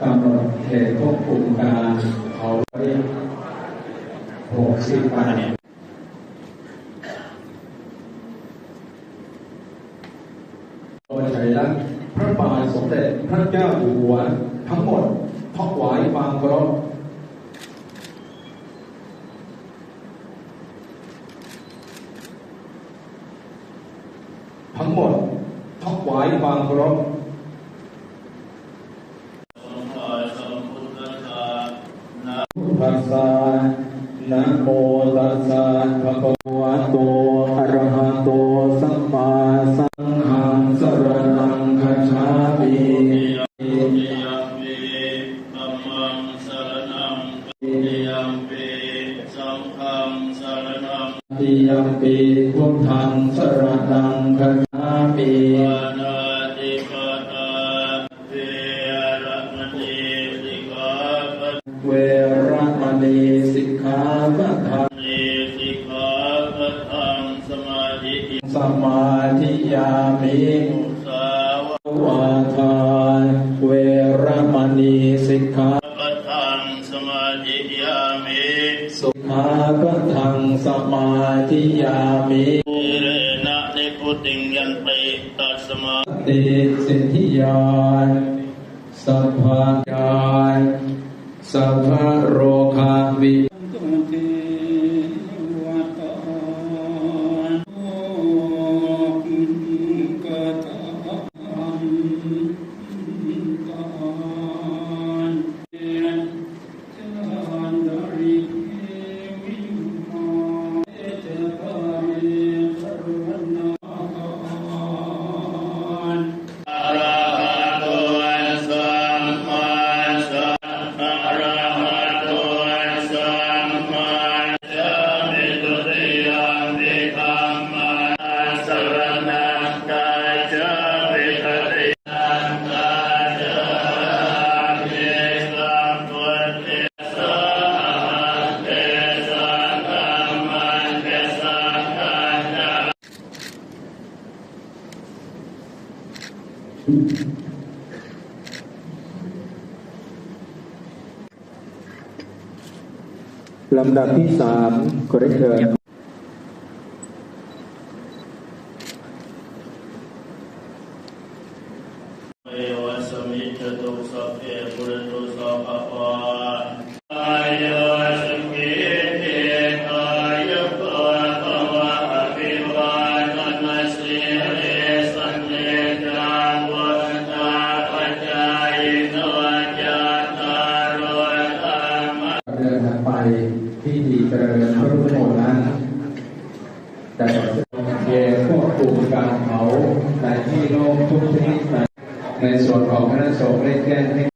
กำหนดเขตควบคุมการเผาไว้หกสิบวันโดยชัยลักพระบาทสมเด็จพระเจ้าอยู่หัวทั้งหมดทอกไหวายความเคารพทั้งหมดทอกไหวายความเคารพสัมมาสัมพุทธัสสะนะ ตัสสะนะโมตัสสะภะคะวะโตอะระหะโตสัมมาสัมหังสรณังคัจฉามิติยัมปิธัมมังสรณังติยัมปิสังฆังสรณังติยัมปิพุทธังสรณังคัจฉามิปานาติปาตาเว เวระมณีสิกขาปะทังเนสิกขาปะทังสมาธิอิสมาธิยามิมุสาวะวาทานเวระมณีสิกขาปะทังสมาธิยามิสุขาปะทังสมาธิยามิปุเรนะนิพุติงยันติตัสมาติสิทธิยานสัพพยาน สัพพโรคาวิ ลำดับที่สามขอได้เชิญเอวสมิจตุสัพเพปุเรตุสัพพะ ทางไปพิธีเจริญรุ่งโรจน์นั้นแต่เพียงควบคุมการเผาในที่โล่งทุกชนิดในในส่วนของคณะสงฆ์ได้แจ้งให้